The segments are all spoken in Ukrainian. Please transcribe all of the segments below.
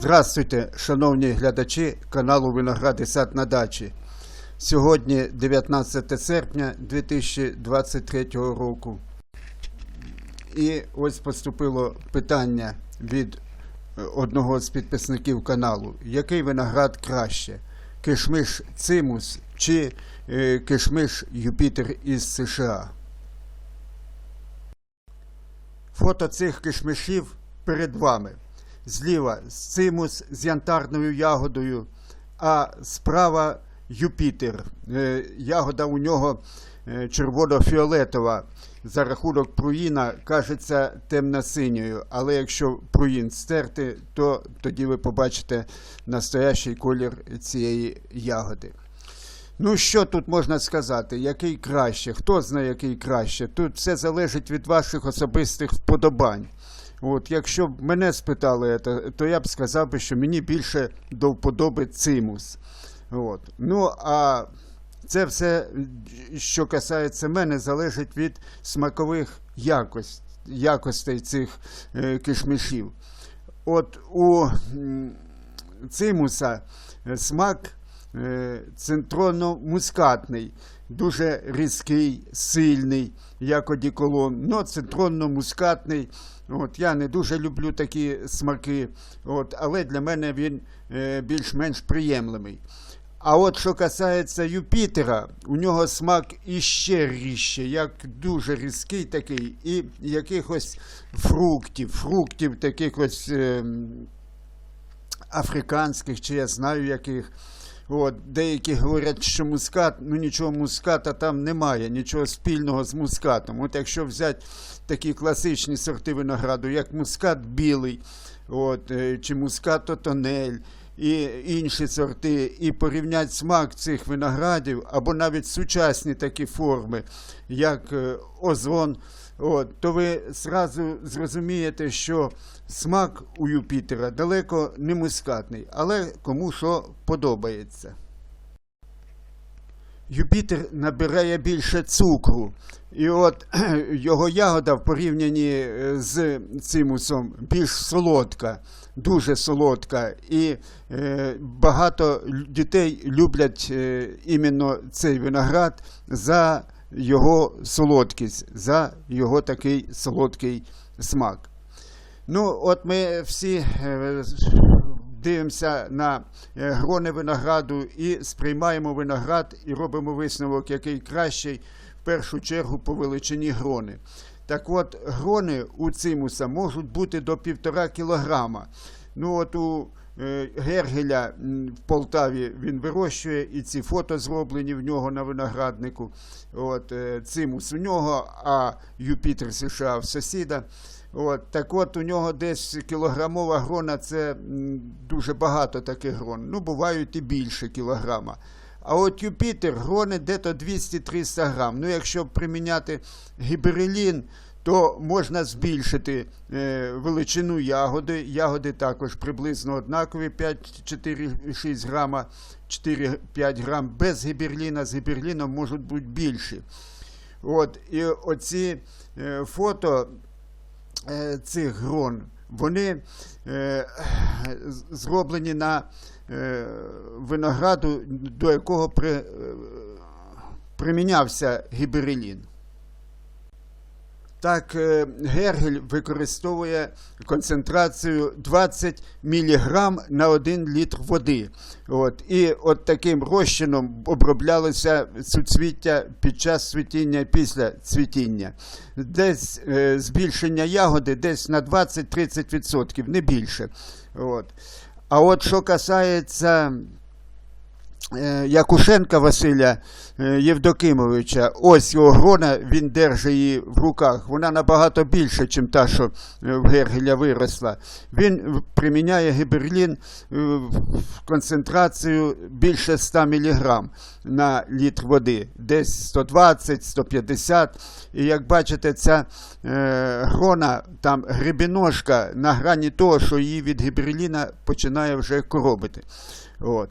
Здравствуйте, шановні глядачі каналу Виноград і сад на дачі. Сьогодні 19 серпня 2023 року. І ось поступило питання від е, одного з підписників каналу. Який виноград краще? Кишмиш Цимус чи е, кишмиш Юпітер із США? Фото цих кишмишів перед вами. Зліва цимус з янтарною ягодою, а справа Юпітер. Е, Ягода у нього е, червоно-фіолетова. За рахунок пруїна кажеться темно-синьою, але якщо пруїн стерти, то тоді ви побачите настоящий колір цієї ягоди. Ну, що тут можна сказати? Який краще? Хто знає, який краще? Тут все залежить від ваших особистих вподобань. От, якщо б мене спитали, то я б сказав би, що мені більше до вподоби цимус. От. Ну, а це все, що касається мене, залежить від смакових якость, якостей цих е, кишмишів. От у цимуса е, смак центронно-мускатний, дуже різкий, сильний, як одіколон, но центронно-мускатний. От, я не дуже люблю такі смаки, от, але для мене він е, більш-менш приємлемий. А от що касається Юпітера, у нього смак іще ріжче, як дуже різкий такий, і якихось фруктів, фруктів таких ось е, африканських, чи я знаю яких. От, деякі говорять, що мускат, ну нічого муската там немає, нічого спільного з мускатом. От якщо взяти такі класичні сорти винограду, як мускат білий, от, е, чи мускато тонель, і інші сорти, і порівняти смак цих виноградів, або навіть сучасні такі форми, як е, озон, от, то ви зразу зрозумієте, що смак у Юпітера далеко не мускатний, але кому що подобається. Юпітер набирає більше цукру. І от його ягода в порівнянні е, з цимусом більш солодка, дуже солодка. І е, багато дітей люблять е, іменно цей виноград за його солодкість, за його такий солодкий смак. Ну, от ми всі е, дивимося на е, грони винограду і сприймаємо виноград і робимо висновок, який кращий в першу чергу по величині грони. Так от, грони у цимуса можуть бути до півтора кілограма. Ну, от у Гергеля в Полтаві він вирощує, і ці фото зроблені в нього на винограднику. От, е, цимус у нього, а Юпітер США в сусіда. От, так от у нього десь кілограмова грона це дуже багато таких грон. Ну, бувають і більше кілограма. А от Юпітер грони дето 200-300 грам. Ну, якщо приміняти гіберелін, то можна збільшити е, величину ягоди. Ягоди також приблизно однакові 5-4-6 грама, 4-5 грам. Без гіберліна, з гіберліном можуть бути більші. От, і оці е, фото е, цих грон, вони зроблені на винограду, до якого при, примінявся гіберелін. Так, е, Гергель використовує концентрацію 20 мг на 1 літр води. От, і от таким розчином оброблялося суцвіття під час цвітіння і після цвітіння. Десь е, збільшення ягоди десь на 20-30%, не більше. От. А от що касається Якушенка Василя е, Євдокимовича, ось його грона, він держить її в руках. Вона набагато більше, ніж та, що е, в Гергеля виросла. Він приміняє гіберлін е, в концентрацію більше 100 мг на літр води, десь 120-150. І як бачите, ця е, грона, там грибіножка на грані того, що її від гіберліна починає вже коробити. От.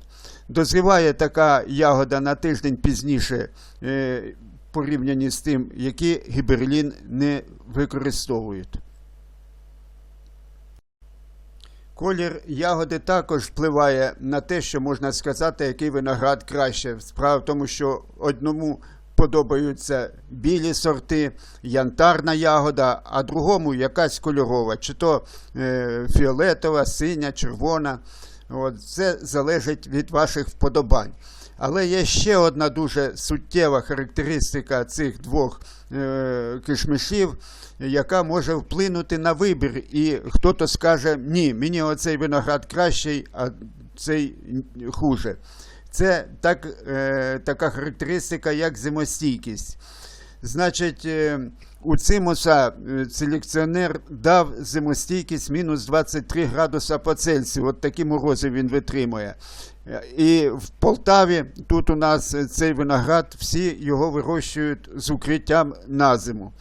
Дозріває така ягода на тиждень пізніше, е, порівняні з тим, які гіберлін не використовують. Колір ягоди також впливає на те, що можна сказати, який виноград краще. Справа в тому, що одному подобаються білі сорти, янтарна ягода, а другому якась кольорова, чи то е, фіолетова, синя, червона. От, це залежить від ваших вподобань. Але є ще одна дуже суттєва характеристика цих двох е, кишмишів, яка може вплинути на вибір. І хтось скаже, ні, мені оцей виноград кращий, а цей хуже. Це так, е, така характеристика, як зимостійкість. Значить, е, у цимуса е, селекціонер дав зимостійкість мінус 23 градуса по Цельсію. От такі морози він витримує. Е, І в Полтаві тут у нас цей виноград, всі його вирощують з укриттям на зиму.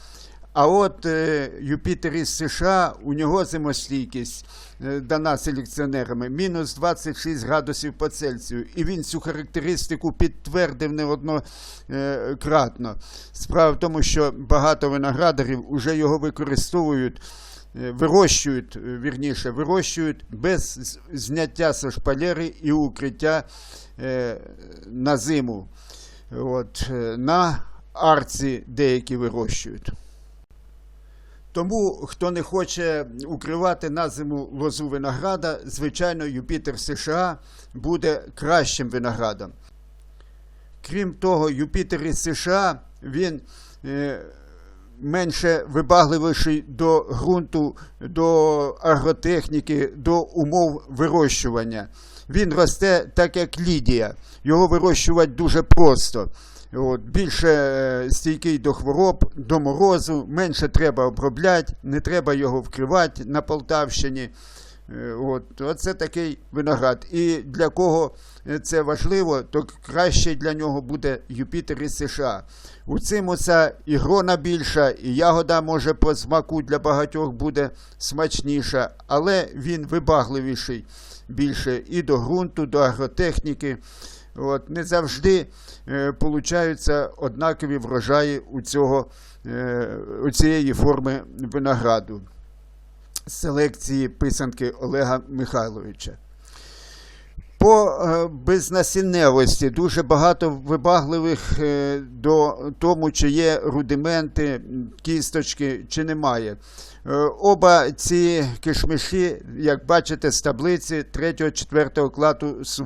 А от е, Юпітер із США, у нього зимостійкість е, дана селекціонерами мінус 26 градусів по Цельсію. І він цю характеристику підтвердив неоднократно. Справа в тому, що багато виноградарів вже його використовують. е, Вирощують, вірніше, вирощують без зняття со шпалери і укриття на зиму. От, на арці деякі вирощують. Тому, хто не хоче укривати на зиму лозу винограда, звичайно, Юпітер США буде кращим виноградом. Крім того, Юпітер із США він е, менше вибагливіший до ґрунту, до агротехніки, до умов вирощування. Він росте так, як Лідія. Його вирощувати дуже просто. От, більше е, стійкий до хвороб, до морозу, менше треба обробляти, не треба його вкривати на Полтавщині. Е, От, оце такий виноград. І для кого е, це важливо, то краще для нього буде Юпітер із США. У цим оця і грона більша, і ягода може по смаку для багатьох буде смачніша, але він вибагливіший більше і до ґрунту, до агротехніки. От, не завжди е, получаються однакові врожаї у, цього, е, у цієї форми винограду селекції писанки Олега Михайловича. По е, безнасінневості дуже багато вибагливих е, до тому, чи є рудименти, кісточки, чи немає. Е, Оба ці кишмиші, як бачите з таблиці 3-4 класу з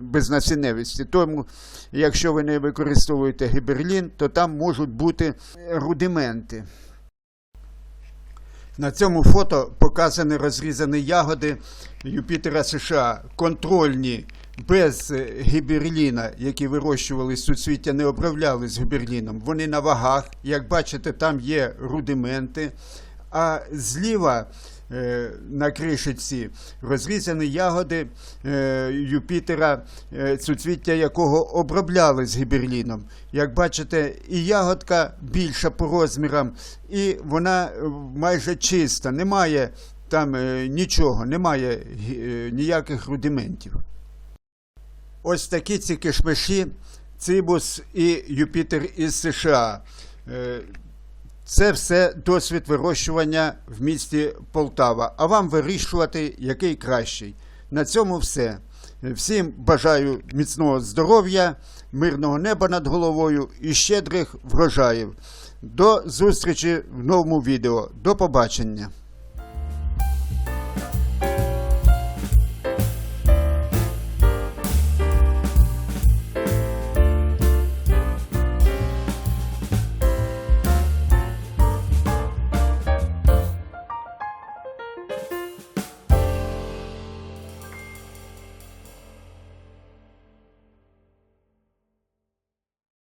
безнасінневості. Тому, якщо ви не використовуєте гіберлін, то там можуть бути рудименти. На цьому фото показані розрізані ягоди Юпітера США, контрольні, без гіберліна, які вирощували з суцвіття, не обробляли з гіберліном. Вони на вагах. Як бачите, там є рудименти. А зліва е, на кришиці розрізані ягоди е, Юпітера, е, суцвіття якого обробляли з гіберліном. Як бачите, і ягодка більша по розмірам, і вона майже чиста, немає там нічого, немає ніяких рудиментів. Ось такі ці кишмиші, Цибус і Юпітер із США. Це все досвід вирощування в місті Полтава. А вам вирішувати, який кращий. На цьому все. Всім бажаю міцного здоров'я, мирного неба над головою і щедрих врожаїв. До зустрічі в новому відео. До побачення.